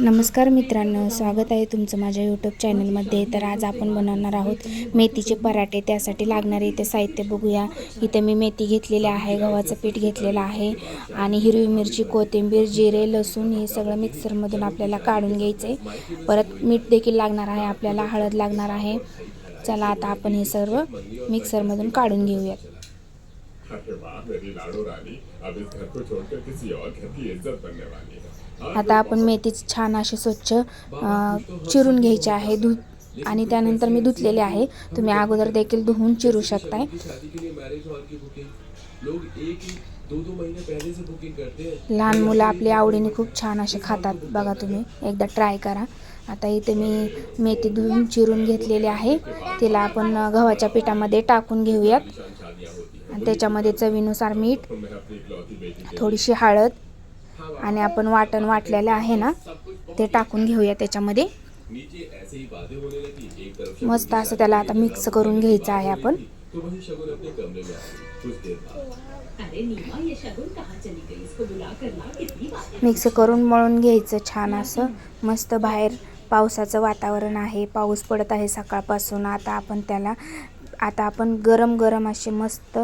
नमस्कार मित्रांनो स्वागत आहे तुमचं माझ्या यूट्यूब चॅनलमध्ये तर आज आपण बनवणार आहोत मेथीचे पराठे. त्यासाठी लागणारे इथे साहित्य बघूया. इथे मी मेथी घेतलेली आहे गव्हाचं पीठ घेतलेलं आहे आणि हिरवी मिरची कोथिंबीर जिरे लसूण हे सगळं मिक्सरमधून आपल्याला काढून घ्यायचं. आहे परत मीठ देखील लागणार आहे आपल्याला हळद लागणार आहे. चला आता आपण हे सर्व मिक्सरमधून काढून घेऊयात. आता आपण मेथी छान अशी स्वच्छ चिरून घ्यायची आहे धु आणि त्यानंतर मी धुतलेले आहे. तुम्ही अगोदर देखील धुवून चिरू शकताय. लहान मुलं आपली आवडीने खूप छान असे खातात. बघा तुम्ही एकदा ट्राय करा. आता इथे मी मेथी धुवून चिरून घेतलेली आहे. तिला आपण गव्हाच्या पिठामध्ये टाकून घेऊयात. आणि त्याच्यामध्ये चवीनुसार मीठ थोडीशी हळद आणि आपण वाटण वाटलेलं आहे ना ते टाकून घेऊया त्याच्यामध्ये. मस्त असं त्याला आता मिक्स करून घ्यायचं आहे आपण. मिक्स करून मळून घ्यायचं छान असं. मस्त बाहेर पावसाचं वातावरण आहे पाऊस पडत आहे सकाळपासून. आता आपण त्याला आता आपण गरम गरम असे मस्त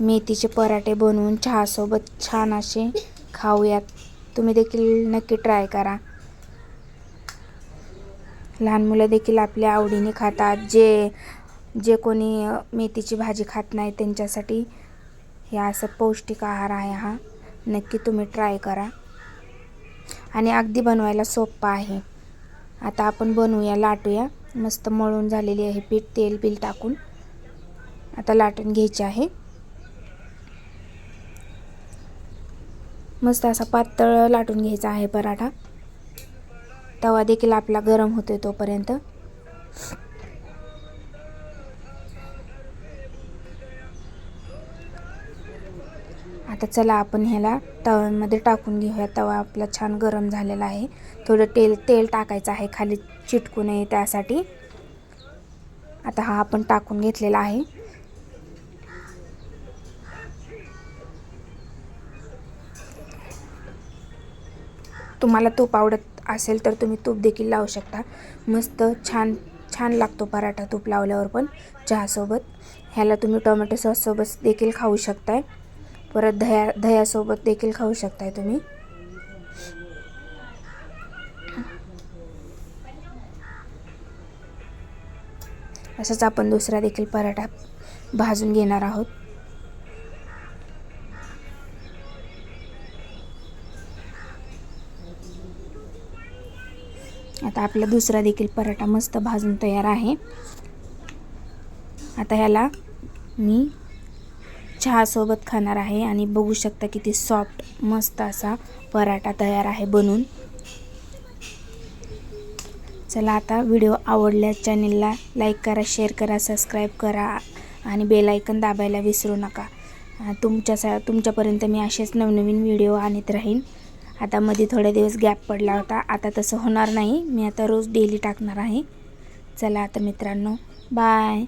मेथीचे पराठे बनवून चहासोबत छान असे खाऊयात. तुम्ही देखील नक्की ट्राय करा. लहान मुलं देखील आपल्या आवडीने खातात. जे जे कोणी मेथीची भाजी खात नाही त्यांच्यासाठी हे असं पौष्टिक आहार आहे हा. नक्की तुम्ही ट्राय करा. आणि अगदी बनवायला सोपं आहे. आता आपण बनवूया लाटूया. मस्त मळून झालेली आहे पीठ तेल बिल टाकून. आता लाटून घ्यायचे आहे. मस्त असा पातळ लाटून घ्यायचा आहे पराठा. तवा देखील आपला गरम होतोय तोपर्यंत. आता चला आपण ह्याला तव्यामध्ये टाकून घेऊया. तवा आपला छान गरम झालेला आहे. थोडं तेल तेल टाकायचं आहे. खाली चिटकू नये त्यासाठी. आता हा आपण टाकून घेतलेला आहे. तुम्हाला तूप आवडत असेल तर तुम्ही तूप देखील लावू शकता. मस्त छान छान लागतो पराठा तूप लावल्यावर पण चहासोबत. ह्याला तुम्ही टोमॅटो सॉससोबत देखील खाऊ शकताय. परत दह्या दह्यासोबत देखील खाऊ शकताय तुम्ही. असंच आपण दुसरा देखील पराठा भाजून घेणार आहोत. आता आपला दुसरा देखील पराठा मस्त भाजून तयार आहे. आता ह्याला मी चहासोबत खाणार आहे आणि बघू शकता किती सॉफ्ट मस्त असा पराठा तयार आहे बनून. चला आता व्हिडिओ आवडल्यास चॅनेलला लाईक करा शेअर करा सबस्क्राईब करा आणि बेलायकन दाबायला विसरू नका. अं, तुमच्या तुमच्यापर्यंत मी असेच नवनवीन व्हिडिओ आणत राहीन. आता मध्ये थोडे दिवस गॅप पडला होता. आता तसं होणार नाही. मी आता रोज डेली टाकणार आहे. चला आता मित्रांनो बाय